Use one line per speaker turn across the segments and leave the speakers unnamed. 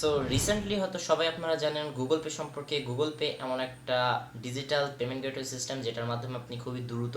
So recently হয়তো সবাই আপনারা জানেন গুগল পে সম্পর্কে। গুগল পে এমন একটা ডিজিটাল পেমেন্ট গেটওয়ে সিস্টেম যেটার মাধ্যমে আপনি খুবই দ্রুত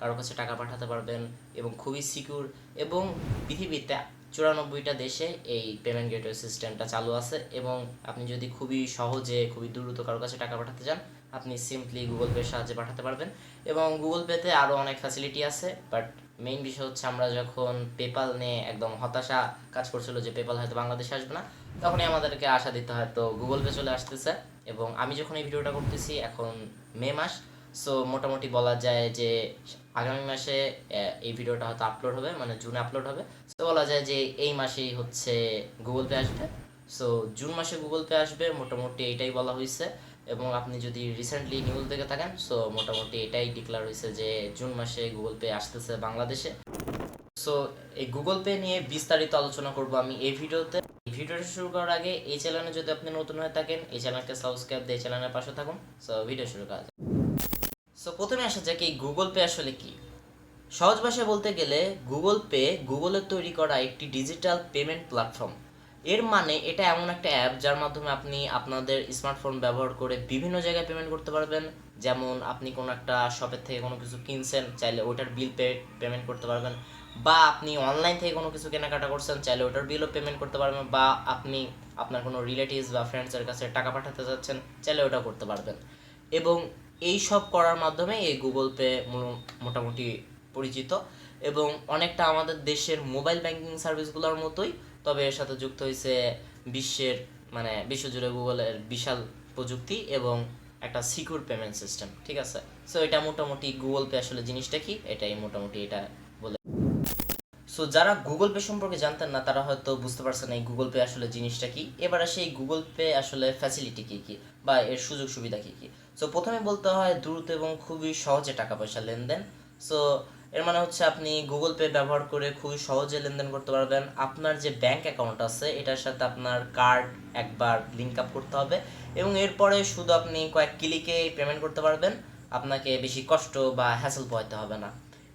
কারও কাছে টাকা পাঠাতে পারবেন এবং খুবই সিকিউর এবং পৃথিবীতে চুরানব্বইটা দেশে এই পেমেন্ট গেটওয়ে সিস্টেমটা চালু আছে এবং আপনি যদি খুবই সহজে, খুবই দ্রুত কারও কাছে টাকা পাঠাতে চান, আপনি সিম্পলি গুগল পের সাহায্যে পাঠাতে পারবেন এবং গুগল পেতে আরও অনেক ফ্যাসিলিটি আছে বাট মেইন বিষয় হচ্ছে আমরা যখন পেপাল নিয়ে একদম হতাশা কাজ করছিল যে পেপাল হয়তো বাংলাদেশে আসবে না তখনই আমাদেরকে আশা দিতে হয়। তো গুগল পে চলে আসতেছে এবং আমি যখন এই ভিডিওটা করতেছি এখন মে মাস সো মোটামুটি বলা যায় যে আগামী মাসে এই ভিডিওটা হয়তো আপলোড হবে মানে জুনে আপলোড হবে। তো বলা যায় যে এই মাসেই হচ্ছে গুগল পে আসবে। সো জুন মাসে গুগল পে আসবে, মোটামুটি এটাই বলা হয়েছে এবং আপনি যদি রিসেন্টলি নিউজ দেখে থাকেন সো মোটামুটি এটাই ডিক্লার হয়েছে যে জুন মাসে গুগল পে আসতেছে বাংলাদেশে। সো এই গুগল পে নিয়ে বিস্তারিত আলোচনা করব আমি এই ভিডিওতে। ভিডিওটা শুরু করার আগে এই চ্যানেলে যদি আপনি নতুন হয়ে থাকেন, এই চ্যানেলকে সাবস্ক্রাইব দিয়ে চ্যানেলের পাশে থাকুন। সো ভিডিও শুরু করা যাক। সো প্রথমে আসা যাক এই গুগল পে আসলে কি। সহজ ভাষায় বলতে গেলে গুগল পে গুগলের তৈরি করা একটি ডিজিটাল পেমেন্ট প্ল্যাটফর্ম এর মানে এটা এমন একটা অ্যাপ যার মাধ্যমে আপনি আপনাদের স্মার্টফোন ব্যবহার করে বিভিন্ন জায়গায় পেমেন্ট করতে পারবেন। যেমন আপনি কোনো একটা শপের থেকে কোনো কিছু কিনছেন, চাইলে ওইটার বিল পে পেমেন্ট করতে পারবেন। বা আপনি অনলাইন থেকে কোনো কিছু কেনাকাটা করছেন, চাইলে ওটার বিলও পেমেন্ট করতে পারবেন বা আপনি আপনার কোনো রিলেটিভস বা ফ্রেন্ডসের কাছে টাকা পাঠাতে চাচ্ছেন চাইলে ওটা করতে পারবেন। এবং এই সব করার মাধ্যমে এই গুগল পে মোটামুটি পরিচিত এবং অনেকটা আমাদের দেশের মোবাইল ব্যাংকিং সার্ভিসগুলোর মতোই, তবে এর সাথে যুক্ত হয়েছে বিশ্বের মানে বিশ্বজুড়ে গুগলের বিশাল প্রযুক্তি এবং একটা সিকিউর পেমেন্ট সিস্টেম ঠিক আছে? সো এটা মোটামুটি গুগল পে আসলে জিনিসটা কি? এটাই মোটামুটি এটা সো যারা গুগল পে সম্পর্কে জানতেন না, তারা হয়তো বুঝতে পারছেন এই গুগল পে আসলে জিনিসটা কি। এবার আসে এই গুগল পে আসলে ফ্যাসিলিটি কি কি বা এর সুযোগ সুবিধা কি কি। সো প্রথমে বলতে হয় দ্রুত এবং খুবই সহজে টাকা পয়সা লেনদেন। সো এর মানে হচ্ছে আপনি গুগল পে ব্যবহার করে খুবই সহজে লেনদেন করতে পারবেন। আপনার যে ব্যাংক অ্যাকাউন্ট আছে, এটার সাথে আপনার কার্ড একবার লিঙ্ক আপ করতে হবে এবং এরপরে শুধু আপনি কয়েক ক্লিকে পেমেন্ট করতে পারবেন। আপনাকে বেশি কষ্ট বা হ্যাসেল পোহাতে হবে না।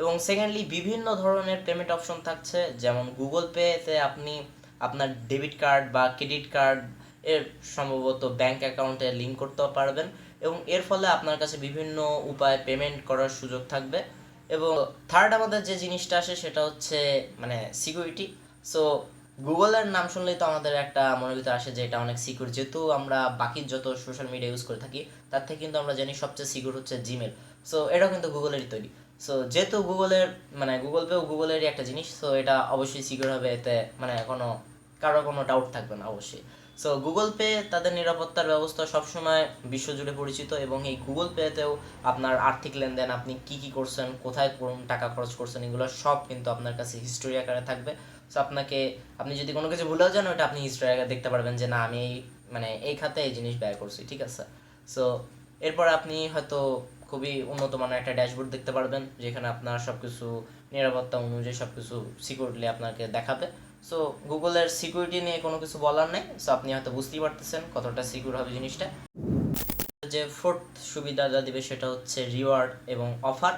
এবং সেকেন্ডলি বিভিন্ন ধরনের পেমেন্ট অপশন থাকছে, যেমন গুগল পেতে আপনি আপনার ডেবিট কার্ড বা ক্রেডিট কার্ড এর সম্ভবত ব্যাংক অ্যাকাউন্টে লিঙ্ক করতে পারবেন এবং এর ফলে আপনার কাছে বিভিন্ন উপায়ে পেমেন্ট করার সুযোগ থাকবে। এবং থার্ড আমাদের যে জিনিসটা আসে সেটা হচ্ছে মানে সিকিউরিটি সো গুগলের নাম শুনলেই তো আমাদের একটা মনের ভিতরে আসে যে এটা অনেক সিকিউর যেহেতু আমরা বাকি যত সোশ্যাল মিডিয়া ইউজ করে থাকি, তার থেকে কিন্তু আমরা জানি সবচেয়ে সিকিউর হচ্ছে জিমেল সো এটাও কিন্তু গুগলেরই তৈরি। সো যেহেতু গুগলের মানে গুগল পেও গুগলেরই একটা জিনিস সো এটা অবশ্যই সিকিউর হবে, এতে মানে কোনো কারও কোনো ডাউট থাকবে না, অবশ্যই। সো গুগল পে তাদের নিরাপত্তার ব্যবস্থা সবসময় বিশ্বজুড়ে পরিচিত এবং এই গুগল পেতেও আপনার আর্থিক লেনদেন, আপনি কি কি করছেন, কোথায় কোন টাকা খরচ করছেন, এগুলো সব কিন্তু আপনার কাছে হিস্টোরি আকারে থাকবে। সো আপনাকে, আপনি যদি কোনো কিছু ভুলেও যান ওটা আপনি হিস্টোরি আকারে দেখতে পারবেন যে না, আমি এই মানে এই খাতে এই জিনিস ব্যয় করছি, ঠিক আছে? সো এরপর আপনি হয়তো খুবই উন্নত মানের একটা ড্যাশবোর্ড দেখতে পারবেন, যেখানে আপনার সব কিছু নিরাপত্তা অনুযায়ী সব কিছু সিকিউরলি আপনাকে দেখাবে। সো গুগলের সিকিউরিটি নিয়ে কোনো কিছু বলার নেই সো আপনি হয়তো বুঝতেই পারতেছেন কতটা সিকিউর হবে জিনিসটা। যে ফোর্থ সুবিধা যা দিবে সেটা হচ্ছে রিওয়ার্ড এবং অফার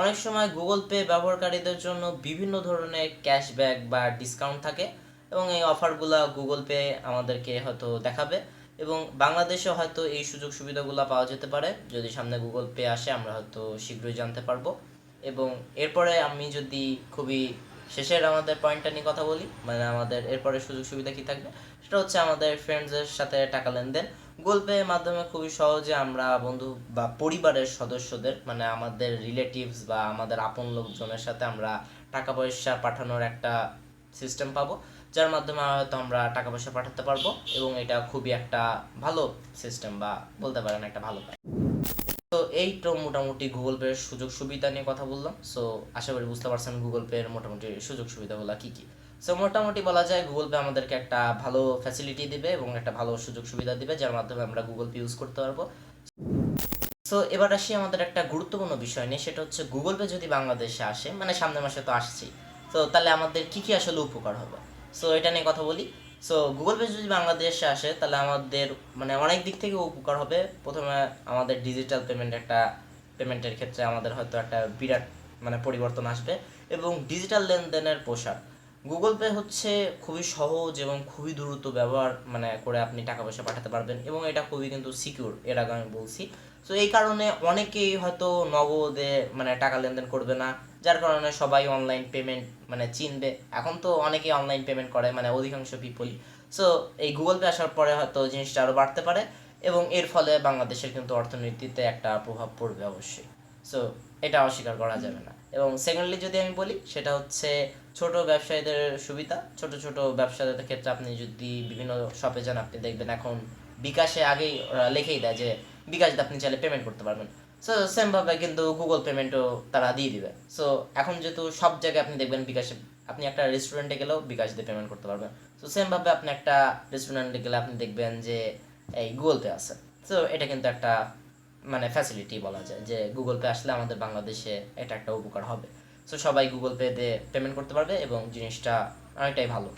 অনেক সময় গুগল পে ব্যবহারকারীদের জন্য বিভিন্ন ধরনের ক্যাশব্যাক বা ডিসকাউন্ট থাকে, এবং এই অফারগুলো গুগল পে আমাদেরকে হয়তো দেখাবে। এবং বাংলাদেশে হয়তো এই সুযোগ সুবিধাগুলো পাওয়া যেতে পারে। যদি সামনে গুগল পে আসে, আমরা হয়তো শীঘ্রই জানতে পারব। এবং এরপরে আমি যদি খুবই শেষের আমাদের পয়েন্টটা নিয়ে কথা বলি মানে আমাদের এরপরে সুযোগ সুবিধা কি থাকবে? সেটা হচ্ছে আমাদের ফ্রেন্ডসদের সাথে টাকা লেনদেন। গুগল পে মাধ্যমে খুবই সহজে আমরা বন্ধু বা পরিবারের সদস্যদের মানে আমাদের রিলেটিভস বা আমাদের আপন লোকজনের সাথে আমরা টাকা পয়সা পাঠানোর একটা সিস্টেম পাবো। যার মাধ্যমে হয়তো আমরা টাকা পয়সা পাঠাতে পারব এবং এটা খুবই একটা ভালো সিস্টেম বা বলতে পারেন একটা ভালো কাজ তো এই তো মোটামুটি গুগল পের সুযোগ সুবিধা নিয়ে কথা বললাম। সো আশা করি বুঝতে পারছেন গুগল পের মোটামুটি সুযোগ সুবিধাগুলো কি কি। সো মোটামুটি বলা যায় গুগল পে আমাদেরকে একটা ভালো ফ্যাসিলিটি দিবে এবং একটা ভালো সুযোগ সুবিধা দিবে, যার মাধ্যমে আমরা গুগল পে ইউজ করতে পারব। সো এবার আসি আমাদের একটা গুরুত্বপূর্ণ বিষয় নিয়ে, সেটা হচ্ছে গুগল পে যদি বাংলাদেশে আসে মানে সামনের মাসে তো আসছি তো তাহলে আমাদের কি কি আসলে উপকার হবে? সো এটা নিয়ে কথা বলি। সো গুগল পে যদি বাংলাদেশে আসে, তাহলে আমাদের মানে অনেক দিক থেকে উপকার হবে। প্রথমে আমাদের ডিজিটাল পেমেন্ট একটা পেমেন্টের ক্ষেত্রে আমাদের হয়তো একটা বিরাট মানে পরিবর্তন আসবে। এবং ডিজিটাল লেনদেনের প্রসার গুগল পে হচ্ছে খুবই সহজ এবং খুবই দ্রুত ব্যবহার মানে করে আপনি টাকা পয়সা পাঠাতে পারবেন এবং এটা খুবই কিন্তু সিকিউর এর আগে আমি বলছি। তো এই কারণে অনেকেই হয়তো নগদে মানে টাকা লেনদেন করবে না। যার কারণে সবাই অনলাইন পেমেন্ট মানে চিনবে। এখন তো অনেকেই অনলাইন পেমেন্ট করে মানে অধিকাংশ পিপলই সো এই গুগল পে আসার পরে হয়তো জিনিসটা আরও বাড়তে পারে এবং এর ফলে বাংলাদেশের কিন্তু অর্থনীতিতে একটা প্রভাব পড়বে অবশ্যই। সো এটা অস্বীকার করা যাবে না। এবং সেকেন্ডলি যদি আমি বলি, সেটা হচ্ছে ছোট ব্যবসায়ীদের সুবিধা। ছোট ছোট ব্যবসায়ীদের ক্ষেত্রে আপনি যদি বিভিন্ন শপে যান, আপনি দেখবেন এখন বিকাশে আগেই লিখেই দেয় যে, বিকাশ আপনি চাইলে পেমেন্ট করতে পারবেন। সো সেমভাবে কিন্তু গুগল পেমেন্টও তারা দিয়ে দিবে। সো এখন যেহেতু সব জায়গায় আপনি দেখবেন বিকাশে, আপনি একটা রেস্টুরেন্টে গেলেও বিকাশ দিয়ে পেমেন্ট করতে পারবেন। সো সেমভাবে আপনি একটা রেস্টুরেন্টে গেলে আপনি দেখবেন যে, এই গুগল পে আছে। সো এটা কিন্তু একটা মানে ফ্যাসিলিটি বলা যায় যে গুগল পে আসলে আমাদের বাংলাদেশে এটা একটা উপকার হবে। সো সবাই গুগল পে দিয়ে পেমেন্ট করতে পারবে এবং জিনিসটা অনেকটাই ভালো।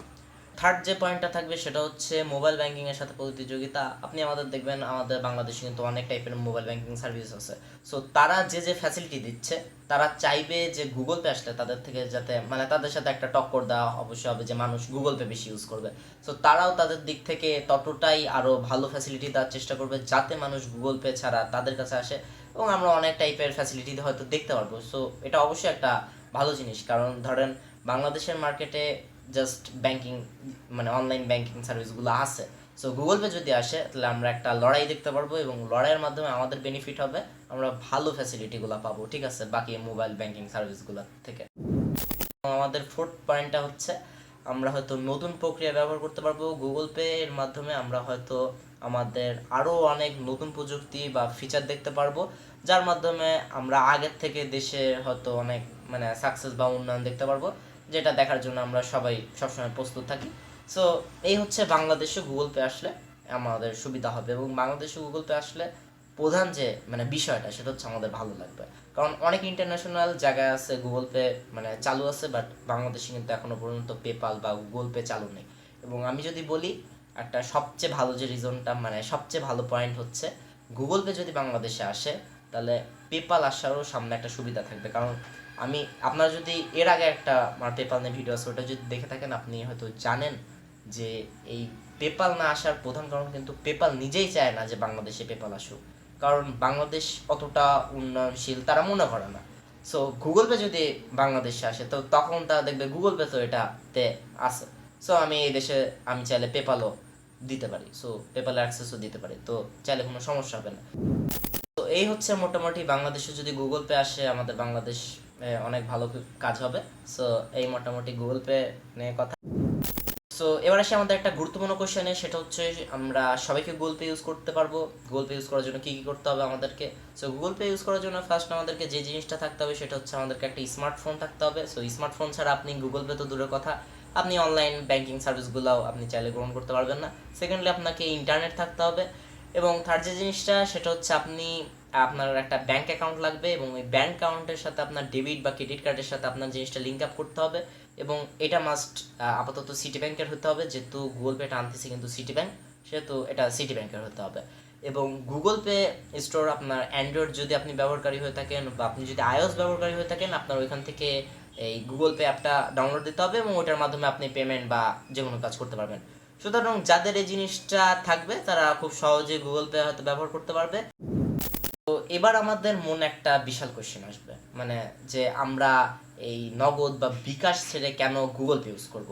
থার্ড যে পয়েন্টটা থাকবে সেটা হচ্ছে মোবাইল ব্যাংকিং এর সাথে প্রতিযোগিতা। আপনি আমাদের দেখবেন আমাদের বাংলাদেশে কিন্তু অনেক টাইপের মোবাইল ব্যাংকিং সার্ভিস আছে। সো তারা যে যে ফ্যাসিলিটি দিচ্ছে, তারা চাইবে যে গুগল পে আসলে তাদের থেকে যাতে মানে তাদের সাথে একটা টক্কর দেওয়া অবশ্যই হবে যে মানুষ গুগল পে বেশি ইউজ করবে। সো তারাও তাদের দিক থেকে ততটাই আরও ভালো ফ্যাসিলিটি দেওয়ার চেষ্টা করবে যাতে মানুষ গুগল পে ছাড়া তাদের কাছে আসে এবং আমরা অনেক টাইপের ফ্যাসিলিটি হয়তো দেখতে পারব। সো এটা অবশ্যই একটা ভালো জিনিস। কারণ ধরেন বাংলাদেশের মার্কেটে জাস্ট ব্যাংকিং মানে অনলাইন ব্যাংকিং সার্ভিসগুলো আছে। সো গুগল পে যদি আসে, তাহলে আমরা একটা লড়াই দেখতে পারব এবং লড়াইয়ের মাধ্যমে আমাদের বেনিফিট হবে, আমরা ভালো ফ্যাসিলিটিগুলো পাবো, ঠিক আছে? বাকি মোবাইল ব্যাংকিং সার্ভিসগুলো থেকে। আমাদের ফোর্থ পয়েন্টটা হচ্ছে, আমরা হয়তো নতুন প্রক্রিয়া ব্যবহার করতে পারব গুগল পে এর মাধ্যমে, আমরা হয়তো আমাদের আরও অনেক নতুন প্রযুক্তি বা ফিচার দেখতে পারব, যার মাধ্যমে আমরা আগের থেকে দেশে হয়তো অনেক মানে সাকসেস বা উন্নয়ন দেখতে পারব। যেটা দেখার জন্য আমরা সবাই সবসময় প্রস্তুত থাকি। সো এই হচ্ছে বাংলাদেশে গুগল পে আসলে আমাদের সুবিধা হবে এবং বাংলাদেশে গুগল পে আসলে প্রধান যে মানে বিষয়টা, সেটা হচ্ছে আমাদের ভালো লাগবে। কারণ অনেক ইন্টারন্যাশনাল জায়গায় আছে গুগল পে মানে চালু আছে বাট বাংলাদেশে কিন্তু এখনও পর্যন্ত পেপাল বা গুগল পে চালু নেই। এবং আমি যদি বলি, একটা সবচেয়ে ভালো যে রিজনটা মানে সবচেয়ে ভালো পয়েন্ট হচ্ছে গুগল পে যদি বাংলাদেশে আসে, তাহলে পেপাল আসারও সামনে একটা সুবিধা থাকবে। কারণ আমি, আপনারা যদি এর আগে একটা আমার পেপাল নিয়ে ভিডিও আছে, ওটা যদি দেখে থাকেন, আপনি হয়তো জানেন যে এই পেপাল না আসার প্রধান কারণ কিন্তু পেপাল নিজেই চায় না যে বাংলাদেশে পেপাল আসুক। কারণ বাংলাদেশ অতটা উন্নয়নশীল, তারা মনে করে না। সো গুগল পে যদি বাংলাদেশে আসে, তো তখন তারা দেখবে গুগল পে তো এটাতে আছে। সো আমি এই দেশে, আমি চাইলে পেপালও দিতে পারি। সো পেপাল অ্যাক্সেসও দিতে পারি। তো চাইলে কোনো সমস্যা হবে না। তো এই হচ্ছে মোটামুটি বাংলাদেশে যদি গুগল পে আসে, আমাদের বাংলাদেশ অনেক ভালো কাজ হবে। সো এই মোটামুটি গুগল পে নিয়ে কথা। সো এবার আসে আমাদের একটা গুরুত্বপূর্ণ কোশ্চেনে সেটা হচ্ছে আমরা সবাইকে গুগল পে ইউজ করতে পারব। গুগল পে ইউজ করার জন্য কী কী করতে হবে আমাদেরকে? সো গুগল পে ইউজ করার জন্য ফার্স্ট আমাদেরকে যে জিনিসটা থাকতে হবে, সেটা হচ্ছে আমাদেরকে একটা স্মার্টফোন থাকতে হবে। সো স্মার্টফোন ছাড়া আপনি গুগল পে তো দূরের কথা। আপনি অনলাইন ব্যাংকিং সার্ভিসগুলোও আপনি চাইলে গ্রহণ করতে পারবেন না। সেকেন্ডলি আপনাকে ইন্টারনেট থাকতে হবে। এবং থার্ড যে জিনিসটা, সেটা হচ্ছে আপনি আপনার একটা ব্যাংক অ্যাকাউন্ট লাগবে এবং ওই ব্যাংক অ্যাকাউন্টের সাথে আপনার ডেবিট বা ক্রেডিট কার্ডের সাথে আপনার জিনিসটা লিঙ্ক আপ করতে হবে এবং এটা মাস্ট আপাতত সিটি ব্যাংকের হতে হবে। যেহেতু গুগল পেটা আনতেছে কিন্তু সিটি ব্যাংক সেহেতু এটা সিটি ব্যাংকের হতে হবে। এবং গুগল পে স্টোর আপনার অ্যান্ড্রয়েড যদি আপনি ব্যবহারকারী হয়ে থাকেন বা আপনি যদি আইওস ব্যবহারকারী হয়ে থাকেন, আপনার ওইখান থেকে এই গুগল পে অ্যাপটা ডাউনলোড দিতে হবে এবং ওটার মাধ্যমে আপনি পেমেন্ট বা যে কোনো কাজ করতে পারবেন। সুতরাং যাদের এই জিনিসটা থাকবে, তারা খুব সহজে গুগল পে হয়তো ব্যবহার করতে পারবে। তো এবার আমাদের মনে একটা বিশাল কোশ্চেন আসবে। মানে যে আমরা এই নগদ বা বিকাশ ছেড়ে কেন গুগল পে ইউজ করব?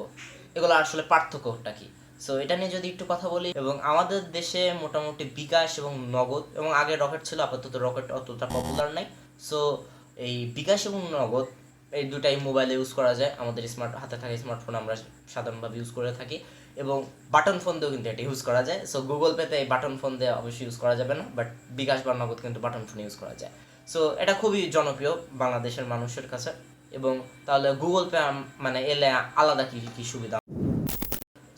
এগুলো আসলে পার্থক্যটা কি? সো এটা নিয়ে যদি একটু কথা বলি, এবং আমাদের দেশে মোটামুটি বিকাশ এবং নগদ, এবং আগে রকেট ছিল, আপাতত রকেট অতটা পপুলার নাই। সো এই বিকাশ এবং নগদ, এই দুটাই মোবাইলে ইউজ করা যায়। আমাদের স্মার্ট হাতে থাকা স্মার্টফোন আমরা সাধারণভাবে ইউজ করে থাকি। এবং বাটন ফোন দিয়েও কিন্তু এটা ইউজ করা যায়। সো গুগল পেতে এই বাটন ফোন দিয়ে অবশ্যই ইউজ করা যাবে না বাট বিকাশ বা নগদ কিন্তু বাটন ফোন ইউজ করা যায়। সো এটা খুবই জনপ্রিয় বাংলাদেশের মানুষের কাছে এবং তাহলে গুগল পে মানে এলে আলাদা কি কি সুবিধা?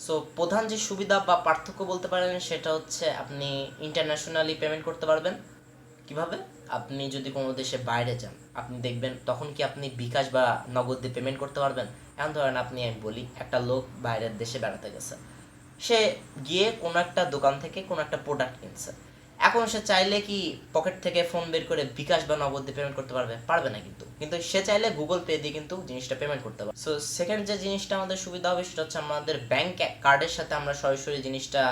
সো প্রধান যে সুবিধা বা পার্থক্য বলতে পারেন সেটা হচ্ছে আপনি ইন্টারন্যাশনালি পেমেন্ট করতে পারবেন। কীভাবে? আপনি যদি কোনো দেশে বাইরে যান, আপনি দেখবেন তখন কি আপনি বিকাশ বা নগদ দিয়ে পেমেন্ট করতে পারবেন? এখন ধরেন আপনি, আমি বলি, একটা লোক বাইরের দেশে বেড়াতে গেছে। সে গিয়ে কোনো একটা দোকান থেকে কোনো একটা প্রোডাক্ট কিনছে। এখন সে চাইলে কি পকেট থেকে ফোন বের করে বিকাশ বা নগদ দিয়ে পেমেন্ট করতে পারবে? পারবে না কিন্তু। কিন্তু সে চাইলে গুগল পে দিয়ে কিন্তু জিনিসটা পেমেন্ট করতে পারবে। সো সেকেন্ড যে জিনিসটা আমাদের সুবিধা হবে, সেটা হচ্ছে আমাদের ব্যাংক কার্ডের সাথে আমরা সরাসরি জিনিসটা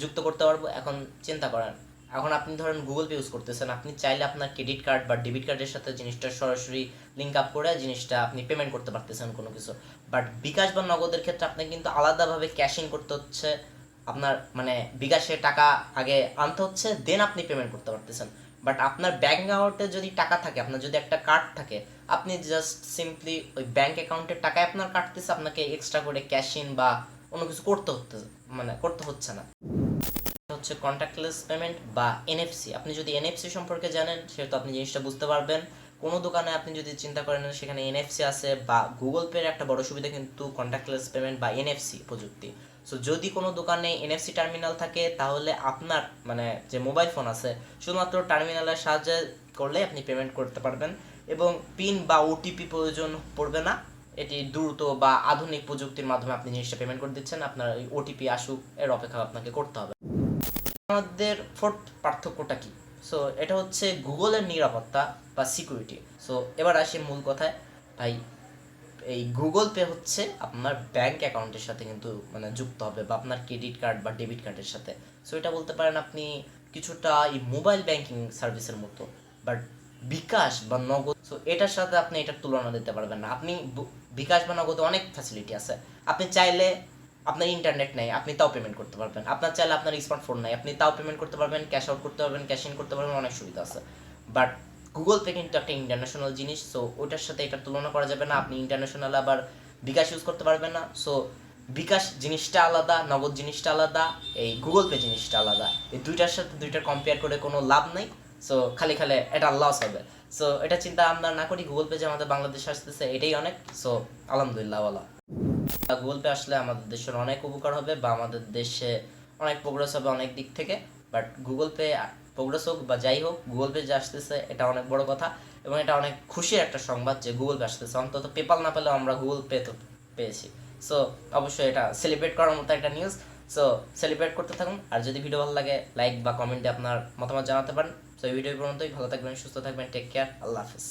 যুক্ত করতে পারব। এখন চিন্তা করেন এখন আপনি ধরেন গুগল পে ইউজ করতেছেন, আপনি চাইলে আপনার ক্রেডিট কার্ড বা ডেবিট কার্ডের সাথে জিনিসটা সরাসরি লিঙ্ক আপ করে জিনিসটা আপনি পেমেন্ট করতে পারতেছেন কোনো কিছু। বাট বিকাশ বা নগদের ক্ষেত্রে আপনাকে কিন্তু আলাদাভাবে ক্যাশিং করতে হচ্ছে, আপনার মানে বিকাশে টাকা আগে আনতে হচ্ছে দেন আপনি পেমেন্ট করতে পারতেছেন। বাট আপনার ব্যাঙ্ক অ্যাকাউন্টে যদি টাকা থাকে, আপনার যদি একটা কার্ড থাকে, আপনি জাস্ট সিম্পলি ওই ব্যাঙ্ক অ্যাকাউন্টের টাকায় আপনার কাটতেছে আপনাকে এক্সট্রা করে ক্যাশ ইন বা অন্য কিছু করতে হচ্ছে মানে করতে হচ্ছে না। হচ্ছে কন্ট্যাক্টলেস পেমেন্ট বা এনএফসি আপনি যদি এনএফসি সম্পর্কে জানেন সেহেতু আপনি জিনিসটা বুঝতে পারবেন। কোনো দোকানে আপনি যদি চিন্তা করেন সেখানে এনএফসি আছে বা গুগল পের একটা বড় সুবিধা কিন্তু কন্ট্যাক্টলেস পেমেন্ট বা এনএফসি প্রযুক্তি। সো যদি কোনো দোকানে এনএফসি টার্মিনাল থাকে, তাহলে আপনার মানে যে মোবাইল ফোন আছে, শুধুমাত্র টার্মিনালের সাহায্যে করলে আপনি পেমেন্ট করতে পারবেন। এবং পিন বা ওটিপি প্রয়োজন পড়বে না। এটি দ্রুত বা আধুনিক প্রযুক্তির মাধ্যমে আপনি জিনিসটা পেমেন্ট করে দিচ্ছেন। আপনার ওটিপি আসুক, এর অপেক্ষা আপনাকে করতে হবে। আমাদের ফোর্থ পার্থক্যটা কি? সো এটা হচ্ছে গুগলের নিরাপত্তা বা সিকিউরিটি সো এবার আসি মূল কথায়। ভাই, এই গুগল পে হচ্ছে আপনার ব্যাংক অ্যাকাউন্টের সাথে কিন্তু মানে যুক্ত হবে বা আপনার ক্রেডিট কার্ড বা ডেবিট কার্ডের সাথে। সো এটা বলতে পারেন আপনি কিছুটা এই মোবাইল ব্যাংকিং সার্ভিসের মতো বাট বিকাশ বা নগদ সো এটার সাথে আপনি এটার তুলনা দিতে পারবেন না। আপনি বিকাশ বা নগদে অনেক ফ্যাসিলিটি আছে। আপনি চাইলে আপনার ইন্টারনেট নেই, আপনি তাও পেমেন্ট করতে পারবেন। আপনার চাইলে আপনার স্মার্টফোন নেই, আপনি তাও পেমেন্ট করতে পারবেন ক্যাশ আউট করতে পারবেন ক্যাশ ইন করতে পারবেন, অনেক সুবিধা আছে। বাট গুগল পে কিন্তু একটা ইন্টারন্যাশনাল জিনিস সো ওটার সাথে এটার তুলনা করা যাবে না। আপনি ইন্টারন্যাশনাল আবার বিকাশ ইউজ করতে পারবেন না। সো বিকাশ জিনিসটা আলাদা, নগদ জিনিসটা আলাদা, এই গুগল পে জিনিসটা আলাদা। এই দুইটার সাথে দুইটার কম্পেয়ার করে কোনো লাভ নাই। সো খালি খালি এটা লস হবে। সো এটা চিন্তা আমরা না করি গুগল পে যে আমাদের বাংলাদেশে আসতেছে, এটাই অনেক। সো আলহামদুলিল্লাহ বলা গুগল পে আসলে আমাদের দেশের অনেক উপকার হবে বা আমাদের দেশে অনেক প্রোগ্রেস হবে অনেক দিক থেকে। বাট গুগল পে প্রোগ্রেস হোক বা যাই হোক গুগল পে যে আসতেছে, এটা অনেক বড় কথা এবং এটা অনেক খুশির একটা সংবাদ যে গুগল পে আসতেছে। অন্তত পেপাল না পেলেও আমরা গুগল পে তো পেয়েছি। সো অবশ্যই এটা সেলিব্রেট করার মতো একটা নিউজ সো সেলিব্রেট করতে থাকুন। আর যদি ভিডিও ভালো লাগে লাইক বা কমেন্টে আপনার মতামত জানাতে পারেন। সো এই ভিডিও পর্যন্তই। ভালো থাকবেন, সুস্থ থাকবেন। টেক কেয়ার আল্লাহ হাফিজ।